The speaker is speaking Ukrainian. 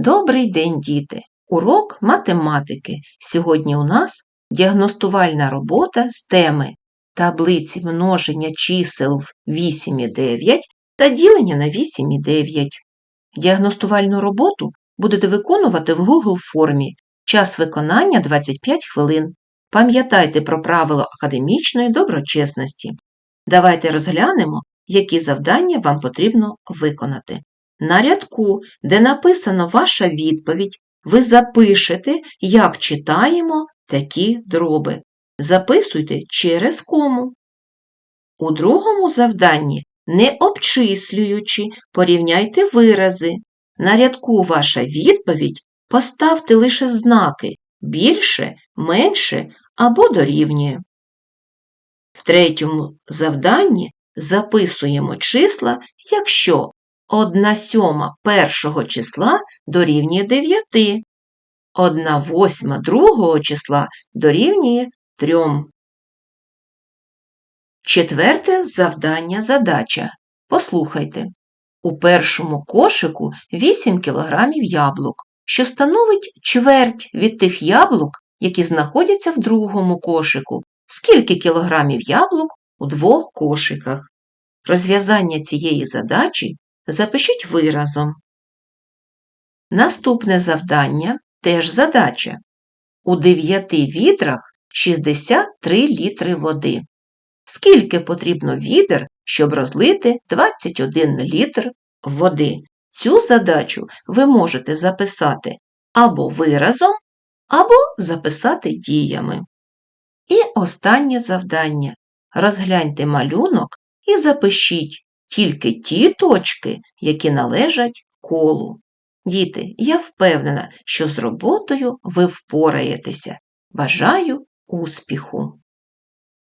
Добрий день, діти! Урок математики. Сьогодні у нас діагностувальна робота з теми таблиці множення чисел в 8 і 9 та ділення на 8 і 9. Діагностувальну роботу будете виконувати в Google формі. Час виконання 25 хвилин. Пам'ятайте про правила академічної доброчесності. Давайте розглянемо, які завдання вам потрібно виконати. На рядку, де написано ваша відповідь, ви запишете, як читаємо такі дроби. Записуйте через кому. У другому завданні, не обчислюючи, порівняйте вирази. На рядку ваша відповідь поставте лише знаки більше, менше або дорівнює. В третьому завданні записуємо числа, якщо 1 сьома першого числа дорівнює 9, 1 восьма другого числа дорівнює 3. Четверте завдання задача. Послухайте. У першому кошику 8 кг яблук, що становить чверть від тих яблук, які знаходяться в другому кошику. Скільки кілограмів яблук у двох кошиках? Розв'язання цієї задачі запишіть виразом. Наступне завдання теж задача. У 9 відрах 63 літри води. Скільки потрібно відер, щоб розлити 21 літр води? Цю задачу ви можете записати або виразом, або записати діями. І останнє завдання. Розгляньте малюнок і запишіть тільки ті точки, які належать колу. Діти, я впевнена, що з роботою ви впораєтеся. Бажаю успіху!